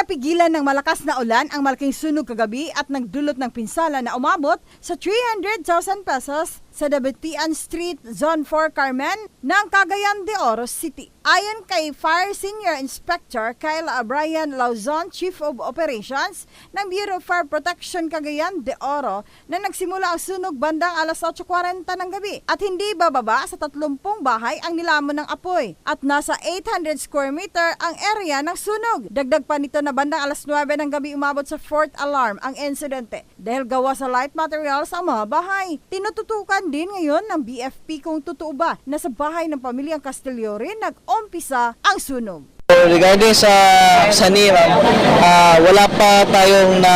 napigilan ng malakas na ulan ang malaking sunog kagabi at nagdulot ng pinsala na umabot sa 300,000 pesos sa Dabitian Street, Zone 4, Carmen ng Cagayan de Oro City. Ayon kay Fire Senior Inspector Kyle Brian Lauzon, Chief of Operations ng Bureau of Fire Protection Cagayan de Oro, na nagsimula ang sunog bandang alas 8.40 ng gabi at hindi bababa sa 30 bahay ang nilamon ng apoy at nasa 800 square meter ang area ng sunog. Dagdag pa nito na bandang alas 9 ng gabi umabot sa fourth alarm ang insidente dahil gawa sa light materials ang mga bahay. Tinututukan din ngayon ng BFP kung totoo ba na sa bahay ng pamilyang Castillo rin nag-umpisa ang sunog. Regarding sa sani, ma'am, ah, wala pa tayong na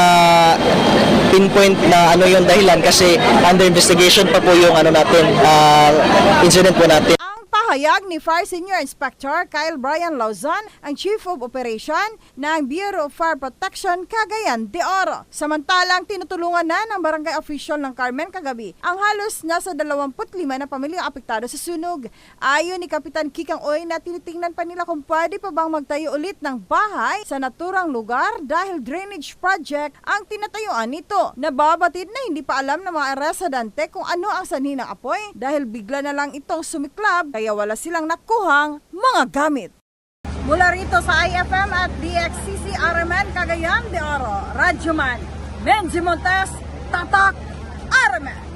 pinpoint na ano yung dahilan kasi under investigation pa po yung ano natin, ah, incident po natin. Ang pahayag ni Fire Senior Inspector Kyle Brian Lauzon, ang Chief of Operation ng Bureau of Fire Protection Cagayan de Oro. Samantalang tinutulungan na ng barangay official ng Carmen kagabi ang halos nasa 25 na pamilyang apektado sa sunog. Ayon ni Kapitan Kikang Oy na tinitingnan pa nila kung pwede pa bang magtayo ulit ng bahay sa naturang lugar dahil drainage project ang tinatayuan nito. Nababatid na hindi pa alam ng mga residente kung ano ang sanhi ng apoy dahil bigla na lang itong sumiklab kaya wala silang nakuhang mga gamit. Mula rito sa IFM at DXCC Araman, Cagayan de Oro, Radyoman, Benji Montes, Tatak, Araman.